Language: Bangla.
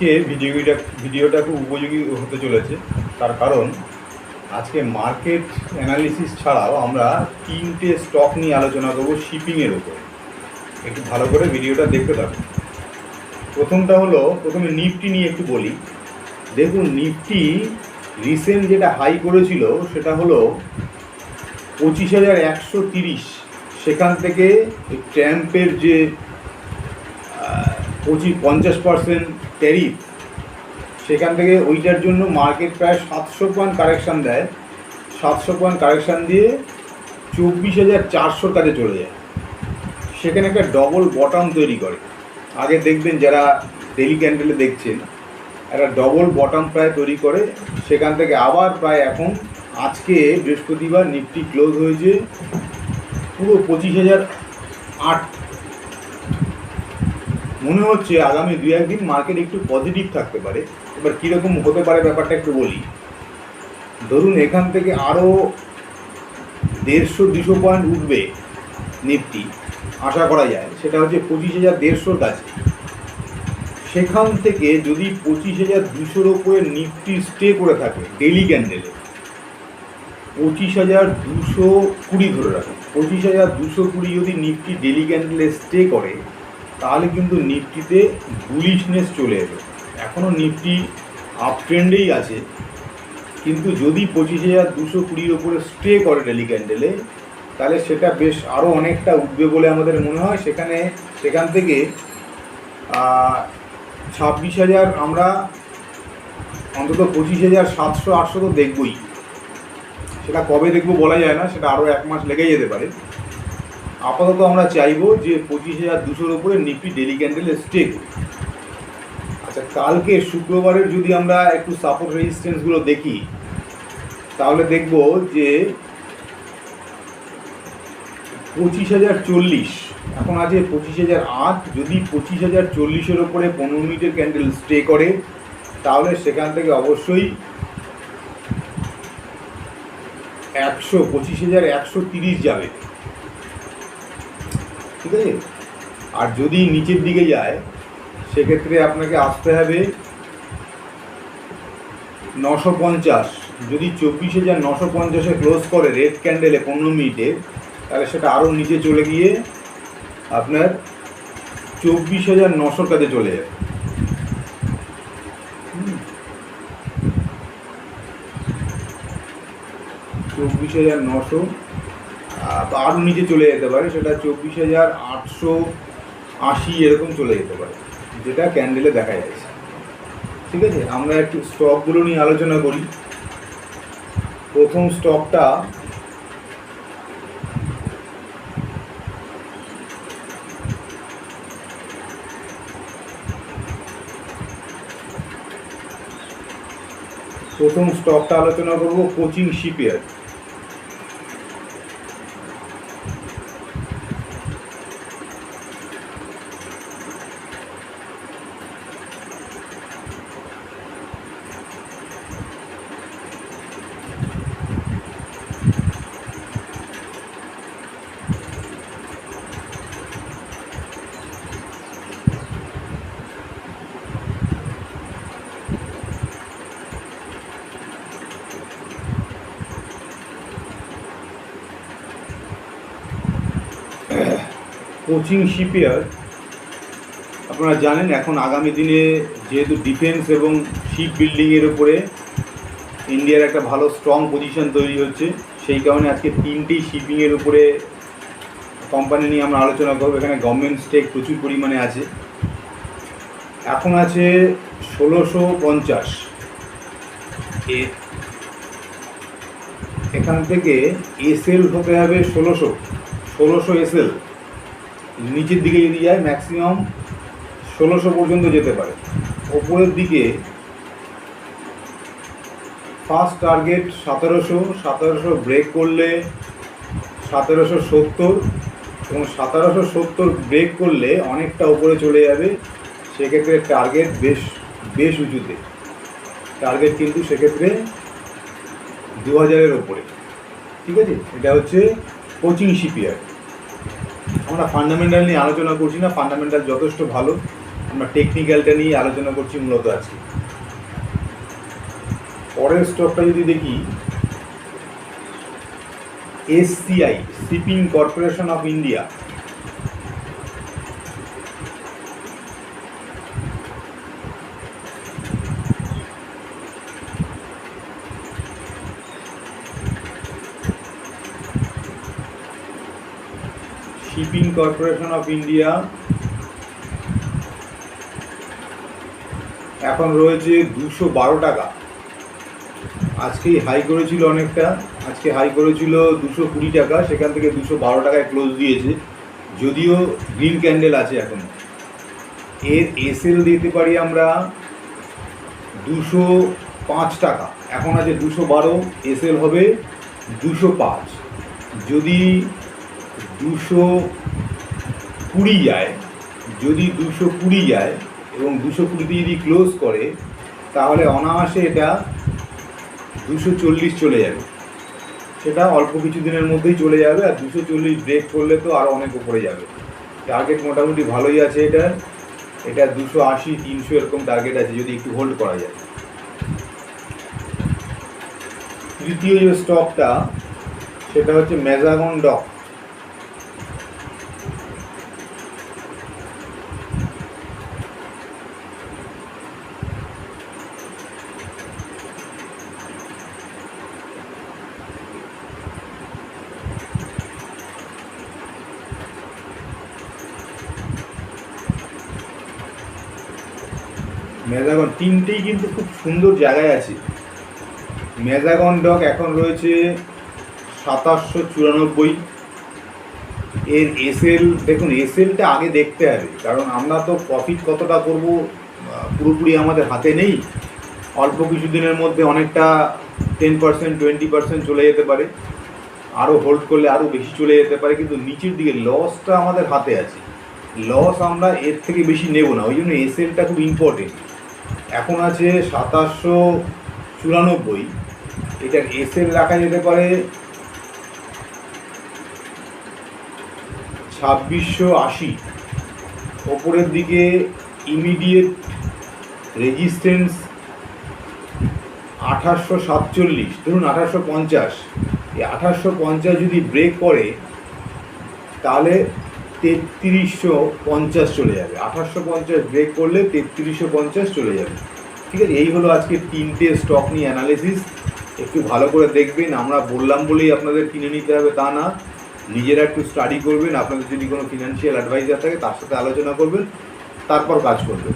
আজকে ভিডিওটা ভিডিওটা খুব উপযোগী হতে চলেছে। তার কারণ, আজকে মার্কেট অ্যানালিসিস ছাড়াও আমরা তিনটে স্টক নিয়ে আলোচনা করব শিপিংয়ের উপরে একটু ভালো করে ভিডিওটা দেখতে থাকুন প্রথমটা হলো, প্রথমে নিফটি নিয়ে একটু বলি। দেখুন, নিফটি রিসেন্ট যেটা হাই করেছিল, সেটা হলো পঁচিশ হাজার একশো তিরিশ। সেখান থেকে ট্র্যাম্পের যে পঁচিশ, পঞ্চাশ পার্সেন্ট ট্যারিফ সেখান থেকে ওইটার জন্য মার্কেট প্রায় সাতশো পয়েন্ট কারেকশান দেয়। সাতশো পয়েন্ট কারেকশান দিয়ে চব্বিশ হাজার চারশোর কাছে চলে যায়। সেখানে একটা ডবল বটম তৈরি করে। আগে দেখবেন যারা ডেলি ক্যান্ডেলে দেখছেন, একটা ডবল বটম প্রায় তৈরি করে। সেখান থেকে আবার প্রায় এখন আজকে বৃহস্পতিবার নিফটি ক্লোজ হয়েছে। পুরো পঁচিশ হাজার আট মনে হচ্ছে আগামী দু একদিন মার্কেট একটু পজিটিভ থাকতে পারে। এবার কীরকম হতে পারে ব্যাপারটা একটু বলি। ধরুন এখান থেকে আরও দেড়শো দুশো পয়েন্ট উঠবে নিফটি, আশা করা যায়। সেটা হচ্ছে পঁচিশ হাজার দেড়শোর কাছে। সেখান থেকে যদি পঁচিশ হাজার দুশোর ওপরে নিফটি স্টে করে থাকে ডেলি ক্যান্ডেলে পঁচিশ হাজার দুশো কুড়ি ধরে রাখুন। পঁচিশ হাজার দুশো কুড়ি যদি নিফটি ডেলি ক্যান্ডেলে স্টে করে তাহলে কিন্তু নিফটিতে বুলিশনেস চলে এলো। এখনও নিফটি আপ ট্রেন্ডেই আছে। কিন্তু যদি পঁচিশ হাজার দুশো কুড়ির ওপরে স্টে করে ডেলি ক্যান্ডেলে তাহলে সেটা বেশ আরও অনেকটা উঠবে বলে আমাদের মনে হয়। সেখানে, সেখান থেকে ছাব্বিশ হাজার আমরা অন্তত পঁচিশ হাজার সাতশো আটশো তো দেখবই। সেটা কবে দেখব বলা যায় না, সেটা আরও এক মাস লেগে যেতে পারে। আপাতত আমরা চাইব যে পঁচিশ হাজার দুশোর উপরে নিপি ডেলি ক্যান্ডেলে স্টে করি আচ্ছা কালকে শুক্রবারের যদি আমরা একটু সাপোর্ট রেজিস্ট্যান্সগুলো দেখি, তাহলে দেখব যে পঁচিশ হাজার চল্লিশ, এখন আছে পঁচিশ হাজার আট, যদি পঁচিশ হাজার চল্লিশের ওপরে পনেরো মিনিটের ক্যান্ডেল স্টে করে, তাহলে সেখান থেকে অবশ্যই একশো, পঁচিশ হাজার একশো তিরিশ যাবে। ঠিক আছে? আর যদি নিচের দিকে যায়, সেক্ষেত্রে আপনাকে আসতে হবে নশো পঞ্চাশ। যদি চব্বিশ হাজার নশো পঞ্চাশে ক্লোজ করে রেড ক্যান্ডেলে পনেরো মিনিটে, তাহলে সেটা আরও নিচে চলে গিয়ে আপনার চব্বিশ হাজার নশোর কাছে চলে যাবে। চব্বিশ হাজার নশো আরও নিচে চলে যেতে পারে, সেটা চব্বিশ হাজার আটশো আশি এরকম চলে যেতে পারে, যেটা ক্যান্ডেলে দেখা যাচ্ছে। ঠিক আছে, আমরা একটু স্টকগুলো নিয়ে আলোচনা করি। প্রথম স্টকটা প্রথম স্টকটা আলোচনা করব কোচিং শিপইয়ার্ড। কোচিং শিপইয়ার্ড আপনারা জানেন এখন আগামী দিনে যেহেতু ডিফেন্স এবং শিপ বিল্ডিংয়ের উপরে ইন্ডিয়ার একটা ভালো স্ট্রং পজিশন তৈরি হচ্ছে, সেই কারণে আজকে তিনটি শিপিংয়ের উপরে কোম্পানি নিয়ে আমরা আলোচনা করব। এখানে গভর্নমেন্ট স্টেক প্রচুর পরিমাণে আছে। এখন আছে ষোলোশো পঞ্চাশ। এখান থেকে এসএল হতে হবে ষোলোশো। ষোলোশো এসএল নিচের দিকে যদি যায় ম্যাক্সিমাম ষোলোশো পর্যন্ত যেতে পারে। ওপরের দিকে ফার্স্ট টার্গেট সতেরোশো সতেরোশো ব্রেক করলে সতেরোশো সত্তর এবং সতেরোশো সত্তর ব্রেক করলে অনেকটা উপরে চলে যাবে। সেক্ষেত্রে টার্গেট বেশ বেশ উঁচুতে। টার্গেট কিন্তু সেক্ষেত্রে দু হাজারের ওপরে ঠিক আছে? এটা হচ্ছে কোচিং শিপিয়ার্ড আমরা ফান্ডামেন্টাল নিয়ে আলোচনা করছি না ফান্ডামেন্টাল যথেষ্ট ভালো। আমরা টেকনিক্যালটা নিয়ে আলোচনা করছি মূলত আজকে। পরের স্টকটা যদি দেখি SCI shipping corporation of India shipping corporation of India এখন রয়েছে দুশো বারো টাকা। আজকেই হাই করেছিল অনেকটা। আজকে হাই করেছিল দুশো কুড়ি টাকা। সেখান থেকে দুশো বারো টাকায় ক্লোজ দিয়েছে। যদিও গ্রিন ক্যান্ডেল আছে এখন। এর এসএল দিতে পারি আমরা দুশো পাঁচ টাকা। এখন আছে দুশো বারো। এসএল হবে দুশো পাঁচ। যদি দুশো কুড়ি যায়। যদি দুশো কুড়ি যায় এবং দুশো কুড়িতে যদি ক্লোজ করে, তাহলে অনায়াসে এটা দুশো চল্লিশ চলে যাবে। সেটা অল্প কিছু দিনের মধ্যেই চলে যাবে আর দুশো চল্লিশ ব্রেক করলে তো আরও অনেক উপরে যাবে। টার্গেট মোটামুটি ভালোই আছে এটা। এটা দুশো আশি, তিনশো এরকম টার্গেট আছে যদি একটু হোল্ড করা যায়। তৃতীয় যে স্টকটা সেটা হচ্ছে মেজাগন ডক মেজাগন তিনটেই কিন্তু খুব সুন্দর জায়গায় আছে। মেজাগন ডক এখন রয়েছে সাতাশশো চুরানব্বই। এর এসএল, দেখুন, এসএলটা আগে দেখতে হবে, কারণ আমরা তো প্রফিট কতটা করব পুরোপুরি আমাদের হাতে নেই। অল্প কিছু দিনের মধ্যে অনেকটা টেন পার্সেন্ট টোয়েন্টি পার্সেন্ট চলে যেতে পারে। আরও হোল্ড করলে আরও বেশি চলে যেতে পারে, কিন্তু নিচের দিকে লসটা আমাদের হাতে আছে। লস আমরা এর থেকে বেশি নেব না, ওই জন্য এসএলটা খুব ইম্পর্টেন্ট এখন আছে সাতাশশো চুরানব্বই। এটার এসএল রাখা যেতে পারে। ছাব্বিশশো আশি। ওপরের দিকে ইমিডিয়েট রেজিস্ট্যান্স আঠাশশো সাতচল্লিশ। ধরুন আঠাশশো পঞ্চাশ। এই আঠাশশো পঞ্চাশ যদি ব্রেক করে, তাহলে তেত্রিশশো পঞ্চাশ চলে যাবে। আঠাশশো পঞ্চাশ ব্রেক করলে তেত্রিশশো পঞ্চাশ চলে যাবে। ঠিক আছে, এই হলো আজকে তিনটে স্টক নিয়ে অ্যানালিসিস একটু ভালো করে দেখবেন, আমরা বললাম বলেই আপনাদের কিনে নিতে হবে, তা না। নিজেরা একটু স্টাডি করবেন, আপনাদের যদি কোনো ফিনান্সিয়াল অ্যাডভাইজার থাকে, তার সাথে আলোচনা করবেন, তারপর কাজ করবেন।